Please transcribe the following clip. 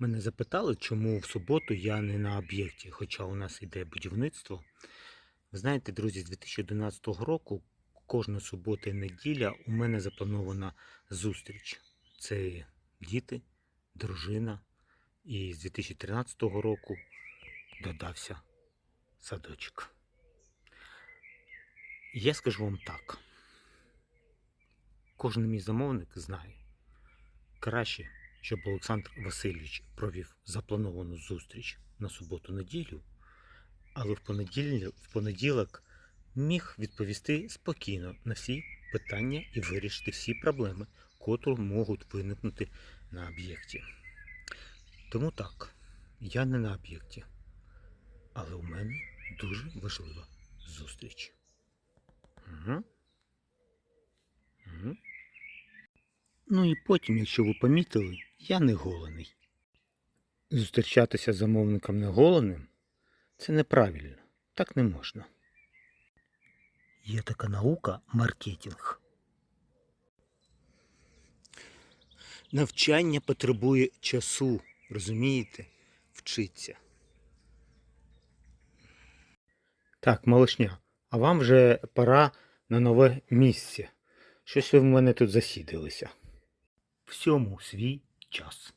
Мене запитали, чому в суботу я не на об'єкті, хоча у нас йде будівництво. Ви знаєте, друзі, з 2011 року кожна субота і неділя у мене запланована зустріч. Це діти, дружина. І з 2013 року додався садочок. Я скажу вам так. Кожен мій замовник знає, краще, щоб Олександр Васильович провів заплановану зустріч на суботу-неділю, але в понеділок, в понеділок міг відповісти спокійно на всі питання і вирішити всі проблеми, котрі можуть виникнути на об'єкті. Тому так, я не на об'єкті, але у мене дуже важлива зустріч. Угу. Угу. Ну і потім, якщо ви помітили, я не голений. Зустрічатися з замовником не голеним це неправильно. Так не можна. Є така наука маркетинг. Навчання потребує часу, розумієте? Вчиться. Так, малышня, а вам вже пора на нове місце. Щось ви в мене тут засідалися. Всьому свій час.